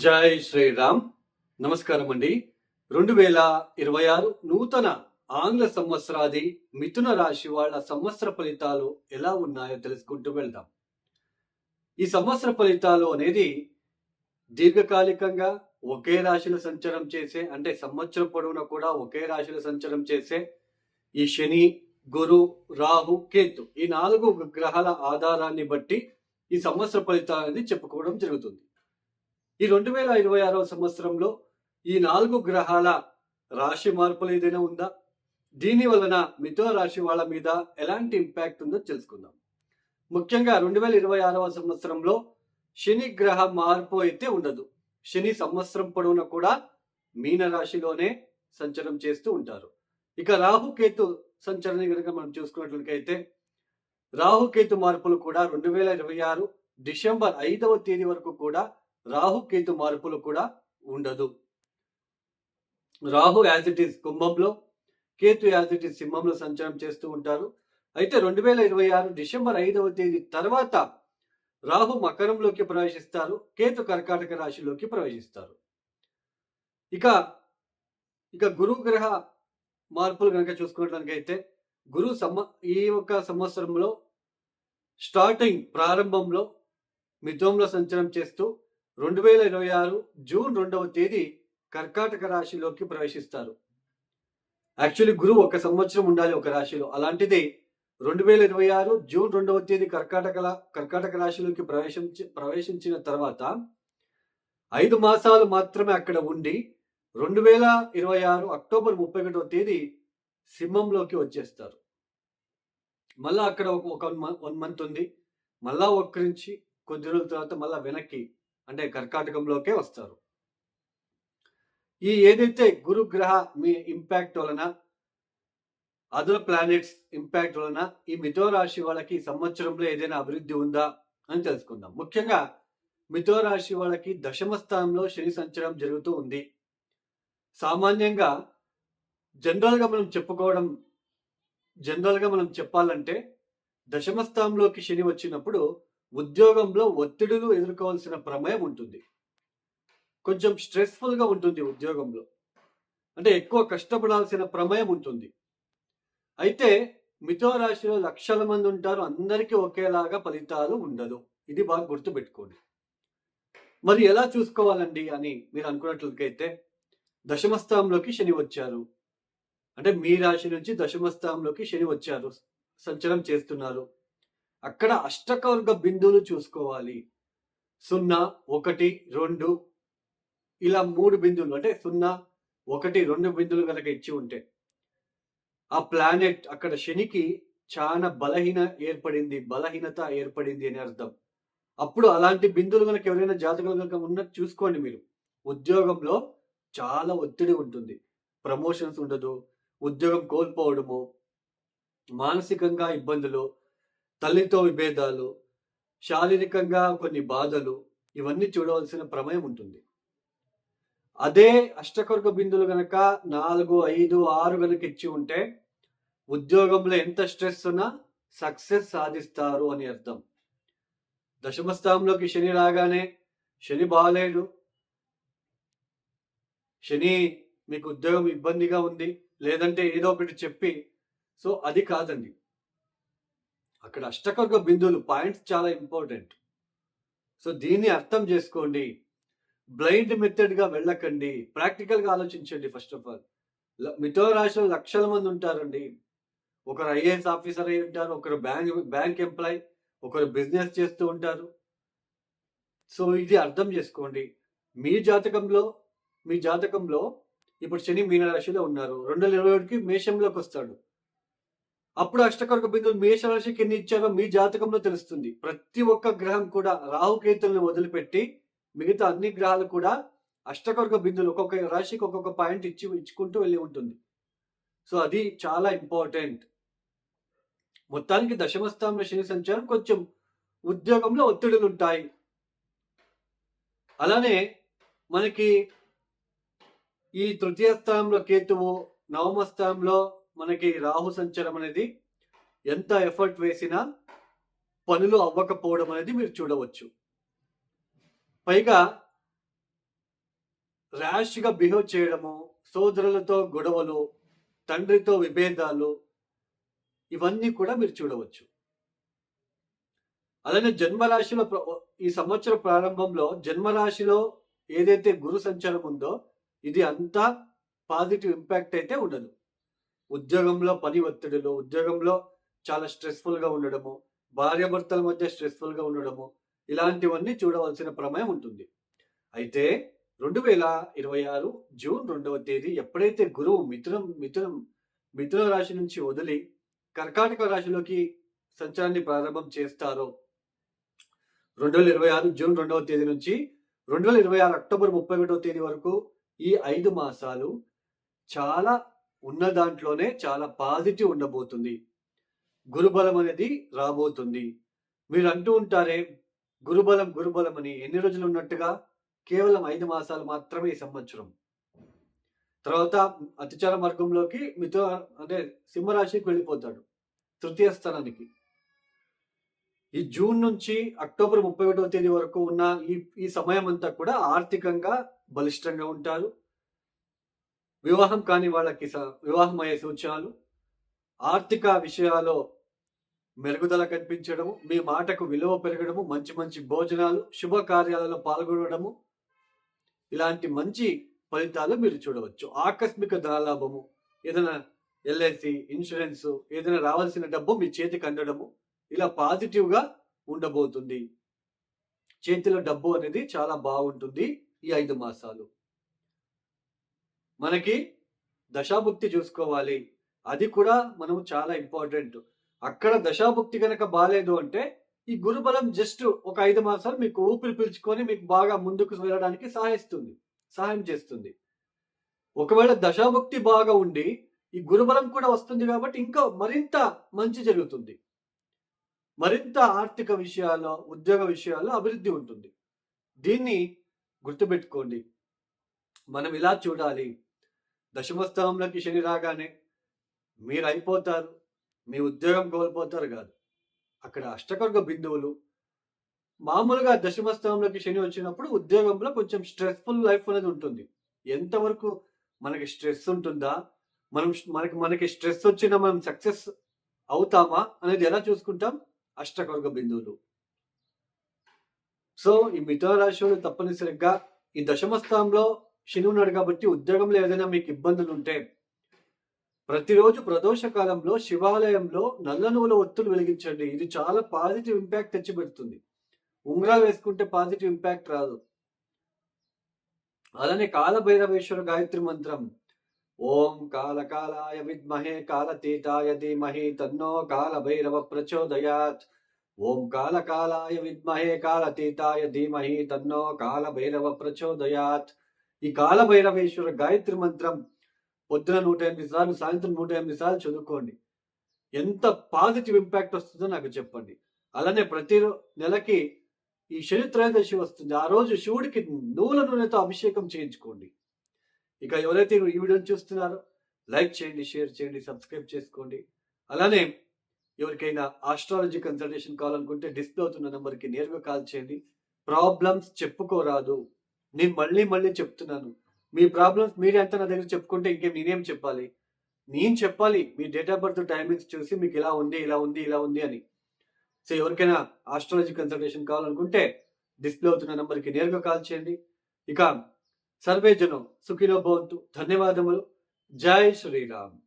జై శ్రీరామ్. నమస్కారం అండి రెండు వేల ఇరవై ఆరు నూతన ఆంగ్ల సంవత్సరాది మిథున రాశి వాళ్ళ సంవత్సర ఫలితాలు ఎలా ఉన్నాయో తెలుసుకుంటూ వెళ్దాం. ఈ సంవత్సర ఫలితాలు అనేది దీర్ఘకాలికంగా ఒకే రాశిలో సంచారం చేసే అంటే సంవత్సరం పొడవునా కూడా ఒకే రాశిలో సంచారం చేసే ఈ శని గురు రాహు కేతు ఈ నాలుగు గ్రహాల ఆధారాన్ని బట్టి ఈ సంవత్సర ఫలితాలు అనేది చెప్పుకోవడం జరుగుతుంది. ఈ రెండు వేల ఇరవై ఆరవ సంవత్సరంలో ఈ నాలుగు గ్రహాల రాశి మార్పులు ఏదైనా ఉందా? దీని వలన మిథున రాశి వాళ్ళ మీద ఎలాంటి ఇంపాక్ట్ ఉందో తెలుసుకుందాం. ముఖ్యంగా రెండు వేల ఇరవై ఆరవ సంవత్సరంలో శని గ్రహ మార్పు అయితే ఉండదు. శని సంవత్సరం పొడవునా కూడా మీన రాశిలోనే సంచలనం చేస్తూ ఉంటారు. ఇక రాహుకేతు సంచలనం కనుక మనం చూసుకున్నట్లయితే రాహుకేతు మార్పులు కూడా రెండు వేల ఇరవై ఆరు డిసెంబర్ ఐదవ తేదీ వరకు కూడా రాహు కేతు మార్పులు కూడా ఉండదు. రాహు యాజ్ ఇట్ ఈస్ కుంభంలో కేతు యాజ్ ఇట్ ఈస్ సింహంలో సంచారం చేస్తూ ఉంటారు. అయితే రెండు వేల ఇరవై ఆరు డిసెంబర్ ఐదవ తేదీ తర్వాత రాహు మకరంలోకి ప్రవేశిస్తారు కేతు కర్కాటక రాశిలోకి ప్రవేశిస్తారు. ఇక ఇక గురు గ్రహ మార్పులు కనుక చూసుకున్నట్లయితే గురు సమ ఈ ఒక సంవత్సరంలో స్టార్టింగ్ ప్రారంభంలో మిథునంలో సంచలనం చేస్తూ రెండు వేల ఇరవై ఆరు జూన్ రెండవ తేదీ కర్కాటక రాశిలోకి ప్రవేశిస్తారు. యాక్చువల్లీ గురువు ఒక సంవత్సరం ఉండాలి ఒక రాశిలో. అలాంటిది రెండు వేల ఇరవై ఆరు జూన్ రెండవ తేదీ కర్కాటక కర్కాటక రాశిలోకి ప్రవేశించి ప్రవేశించిన తర్వాత ఐదు మాసాలు మాత్రమే అక్కడ ఉండి రెండు వేల ఇరవై ఆరు అక్టోబర్ ముప్పై ఒకటవ తేదీ సింహంలోకి వచ్చేస్తారు. మళ్ళా అక్కడ ఒక ఒక వన్ మంత్ ఉంది. మళ్ళా ఒక్కరించి కొద్ది రోజుల తర్వాత మళ్ళా వెనక్కి అంటే కర్కాటకంలోకే వస్తారు. ఈ ఏదైతే గురుగ్రహ మీ ఇంపాక్ట్ వలన అదర్ ప్లానెట్స్ ఇంపాక్ట్ వలన ఈ మిథో రాశి వాళ్ళకి సంవత్సరంలో ఏదైనా అభివృద్ధి ఉందా అని తెలుసుకుందాం. ముఖ్యంగా మిథో రాశి వాళ్ళకి దశమ స్థానంలో శని సంచారం జరుగుతూ ఉంది. సామాన్యంగా జనరల్గా మనం చెప్పుకోవడం జనరల్గా మనం చెప్పాలంటే దశమ స్థానంలోకి శని వచ్చినప్పుడు ఉద్యోగంలో ఒత్తిడులు ఎదుర్కోవాల్సిన ప్రమేయం ఉంటుంది. కొంచెం స్ట్రెస్ఫుల్గా ఉంటుంది ఉద్యోగంలో. అంటే ఎక్కువ కష్టపడాల్సిన ప్రమేయం ఉంటుంది. అయితే మిథో రాశిలో లక్షల మంది ఉంటారు. అందరికీ ఒకేలాగా ఫలితాలు ఉండదు. ఇది బాగా గుర్తుపెట్టుకోండి. మరి ఎలా చూసుకోవాలండి అని మీరు అనుకున్నట్లయితే దశమస్థానంలోకి శని వచ్చారు. అంటే మీ రాశి నుంచి దశమస్థానంలోకి శని వచ్చారు. సంచలనం చేస్తున్నారు. అక్కడ అష్టకవర్గ బిందువులు చూసుకోవాలి. సున్నా ఒకటి రెండు ఇలా మూడు బిందువులు. అంటే సున్నా ఒకటి రెండు బిందువులు కనుక ఇచ్చి ఉంటే. ఆ ప్లానెట్ అక్కడ శనికి చాలా బలహీన ఏర్పడింది. బలహీనత ఏర్పడింది అని అర్థం. అప్పుడు అలాంటి బిందువులు కనుక ఎవరైనా జాతకాలు కనుక ఉన్నట్టు చూసుకోండి మీరు. ఉద్యోగంలో చాలా ఒత్తిడి ఉంటుంది. ప్రమోషన్స్ ఉండదు. ఉద్యోగం కోల్పోవడము మానసికంగా ఇబ్బందులు తల్లితో విభేదాలు శారీరకంగా కొన్ని బాధలు ఇవన్నీ చూడవలసిన ప్రమేయం ఉంటుంది. అదే అష్టకొరక బిందులు గనక నాలుగు ఐదు ఆరు గనక ఇచ్చి ఉంటే ఉద్యోగంలో ఎంత స్ట్రెస్ ఉన్నా సక్సెస్ సాధిస్తారు అని అర్థం. దశమస్థానంలోకి శని రాగానే శని బాగాలేడు. శని మీకు ఉద్యోగం ఇబ్బందిగా ఉంది లేదంటే ఏదో ఒకటి చెప్పి సో అది కాదండి. అక్కడ అష్టకర్గ బిందువులు పాయింట్స్ చాలా ఇంపార్టెంట్. సో దీన్ని అర్థం చేసుకోండి. బ్లైండ్ మెథడ్గా వెళ్ళకండి. ప్రాక్టికల్గా ఆలోచించండి ఫస్ట్ ఆఫ్ ఆల్. మిథో రాశిలో లక్షల మంది ఉంటారండి. ఒకరు ఐఏఎస్ ఆఫీసర్ అయి ఉంటారు ఒకరు బ్యాంక్ బ్యాంక్ ఎంప్లాయ్ ఒకరు బిజినెస్ చేస్తూ ఉంటారు. సో ఇది అర్థం చేసుకోండి. మీ జాతకంలో మీ జాతకంలో ఇప్పుడు శని మీనరాశిలో ఉన్నారు. రెండు వేల ఇరవై ఒకటికి మేషంలోకి వస్తాడు. అప్పుడు అష్టకర్క బిందువులు మేషరాశికి ఎన్ని ఇచ్చారో మీ జాతకంలో తెలుస్తుంది. ప్రతి ఒక్క గ్రహం కూడా రాహుకేతులను వదిలిపెట్టి మిగతా అన్ని గ్రహాలు కూడా అష్టకర్క బిందులు ఒక్కొక్క రాశికి ఒక్కొక్క పాయింట్ ఇచ్చి ఇచ్చుకుంటూ వెళ్ళి ఉంటుంది. సో అది చాలా ఇంపార్టెంట్. మొత్తానికి దశమస్థానంలో శని సంచారం కొంచెం ఉద్యోగంలో ఒత్తిడులు ఉంటాయి. అలానే మనకి ఈ తృతీయ స్థానంలో కేతువు నవమ స్థానంలో మనకి రాహు సంచారం అనేది ఎంత ఎఫర్ట్ వేసినా పనులు అవ్వకపోవడం అనేది మీరు చూడవచ్చు. పైగా ర్యాష్గా బిహేవ్ చేయడము సోదరులతో గొడవలు తండ్రితో విభేదాలు ఇవన్నీ కూడా మీరు చూడవచ్చు. అలానే జన్మరాశిలో ప్ర- ఈ సంవత్సర ప్రారంభంలో జన్మరాశిలో ఏదైతే గురు సంచారం ఉందో ఇది అంతా పాజిటివ్ ఇంపాక్ట్ అయితే ఉండదు. ఉద్యోగంలో పని ఒత్తిడులు ఉద్యోగంలో చాలా స్ట్రెస్ఫుల్గా ఉండడము భార్యాభర్తల మధ్య స్ట్రెస్ఫుల్గా ఉండడము ఇలాంటివన్నీ చూడవలసిన ప్రమేయం ఉంటుంది. అయితే రెండు వేల ఇరవై ఆరు జూన్ రెండవ తేదీ ఎప్పుడైతే గురువు మిథునం మిథునం మిథున రాశి నుంచి వదిలి కర్కాటక రాశిలోకి సంచారాన్ని ప్రారంభం చేస్తారో రెండు వేల ఇరవై ఆరు జూన్ రెండవ తేదీ నుంచి రెండు వేల ఇరవై ఆరు అక్టోబర్ ముప్పై ఒకటవ తేదీ వరకు ఈ ఐదు మాసాలు చాలా ఉన్న దాంట్లోనే చాలా పాజిటివ్ ఉండబోతుంది. గురుబలం అనేది రాబోతుంది. మీరు అంటూ ఉంటారే గురుబలం గురుబలం అని ఎన్ని రోజులు ఉన్నట్టుగా కేవలం ఐదు మాసాలు మాత్రమే ఈ సంవత్సరం. తర్వాత అతిచార మార్గంలోకి మిథున అంటే సింహరాశికి వెళ్ళిపోతాడు తృతీయ స్థానానికి. ఈ జూన్ నుంచి అక్టోబర్ ముప్పై ఒకటవ తేదీ వరకు ఉన్న ఈ ఈ సమయం అంతా కూడా ఆర్థికంగా బలిష్టంగా ఉంటారు. వివాహం కాని వాళ్ళకి స- వివాహం అయ్యే సూచనలు ఆర్థిక విషయాల్లో మెరుగుదల కనిపించడము మీ మాటకు విలువ పెరగడము మంచి మంచి భోజనాలు శుభకార్యాలలో పాల్గొనడము ఇలాంటి మంచి ఫలితాలు మీరు చూడవచ్చు. ఆకస్మిక ధనలాభము ఏదైనా ఎల్ఐసి ఇన్సూరెన్స్ ఏదైనా రావాల్సిన డబ్బు మీ చేతికి అందడము ఇలా పాజిటివ్గా ఉండబోతుంది. చేతిలో డబ్బు అనేది చాలా బాగుంటుంది ఈ ఐదు మాసాలు. మనకి దశాభుక్తి చూసుకోవాలి. అది కూడా మనం చాలా ఇంపార్టెంట్. అక్కడ దశాభుక్తి కనుక బాగాలేదు అంటే ఈ గురుబలం జస్ట్ ఒక ఐదు మాసాలు మీకు ఊపిరి పీల్చుకొని మీకు బాగా ముందుకు వెళ్ళడానికి సహాయిస్తుంది సహాయం చేస్తుంది. ఒకవేళ దశాభుక్తి బాగా ఉండి ఈ గురుబలం కూడా వస్తుంది కాబట్టి ఇంకా మరింత మంచి జరుగుతుంది. మరింత ఆర్థిక విషయాల్లో ఉద్యోగ విషయాల్లో అభివృద్ధి ఉంటుంది. దీన్ని గుర్తుపెట్టుకోండి. మనం ఇలా చూడాలి. దశమస్థానంలోకి శని రాగానే మీరు అయిపోతారు మీ ఉద్యోగం కోల్పోతారు కాదు. అక్కడ అష్టకర్గ బిందువులు. మామూలుగా దశమస్థానంలోకి శని వచ్చినప్పుడు ఉద్యోగంలో కొంచెం స్ట్రెస్ఫుల్ లైఫ్ అనేది ఉంటుంది. ఎంతవరకు మనకి స్ట్రెస్ ఉంటుందా మనం మనకి మనకి స్ట్రెస్ వచ్చినా మనం సక్సెస్ అవుతామా అనేది ఎలా చూసుకుంటాం? అష్టకర్గ బిందువులు. సో ఈ మిథున రాశి తప్పనిసరిగా ఈ దశమ స్థానంలో శని ఉన్నాడు కాబట్టి ఉద్యోగంలో ఏదైనా మీకు ఇబ్బందులు ఉంటే ప్రతిరోజు ప్రదోష కాలంలో శివాలయంలో నల్ల నువ్వుల ఒత్తులు వెలిగించండి. ఇది చాలా పాజిటివ్ ఇంపాక్ట్ తెచ్చిపెడుతుంది ఉంగరాలు వేసుకుంటే పాజిటివ్ ఇంపాక్ట్ రాదు. అలానే కాలభైరవేశ్వర గాయత్రి మంత్రం ఓం కాలకాలాయ విద్మహే కాలతీతాయ ధీమహి తన్నో కాలభైరవ ప్రచోదయాత్. ఓం కాలకాలాయ విద్మహే కాలతీతాయ ధీమహి తన్నో కాలభైరవ ప్రచోదయాత్. ఈ కాలభైరవేశ్వర గాయత్రి మంత్రం పొద్దున నూట ఎనిమిది సార్లు సాయంత్రం నూట ఎనిమిది సార్లు చదువుకోండి. ఎంత పాజిటివ్ ఇంపాక్ట్ వస్తుందో నాకు చెప్పండి. అలానే ప్రతి నెలకి ఈ శని త్రయోదశి వస్తుంది. ఆ రోజు శివుడికి నూనె నూనెతో అభిషేకం చేయించుకోండి. ఇక ఎవరైతే ఈ వీడియోని చూస్తున్నారో లైక్ చేయండి షేర్ చేయండి సబ్స్క్రైబ్ చేసుకోండి. అలానే ఎవరికైనా ఆస్ట్రాలజీ కన్సల్టేషన్ కావాలనుకుంటే డిస్ప్లే అవుతున్న నెంబర్కి నేరుగా కాల్ చేయండి. ప్రాబ్లమ్స్ చెప్పుకోరాదు. నేను మళ్ళీ మళ్ళీ చెప్తున్నాను. మీ ప్రాబ్లమ్స్ మీరే ఎంత నా దగ్గర చెప్పుకుంటే ఇంకేం నేనేం చెప్పాలి? నేను చెప్పాలి. మీ డేట్ ఆఫ్ బర్త్ టైమింగ్స్ చూసి మీకు ఇలా ఉంది ఇలా ఉంది ఇలా ఉంది అని. సో ఎవరికైనా ఆస్ట్రాలజీ కన్సల్టేషన్ కావాలనుకుంటే డిస్ప్లే అవుతున్న నెంబర్కి నేరుగా కాల్ చేయండి. ఇక సర్వే జనం సుఖినో భవంతు. ధన్యవాదములు. జై శ్రీరామ్.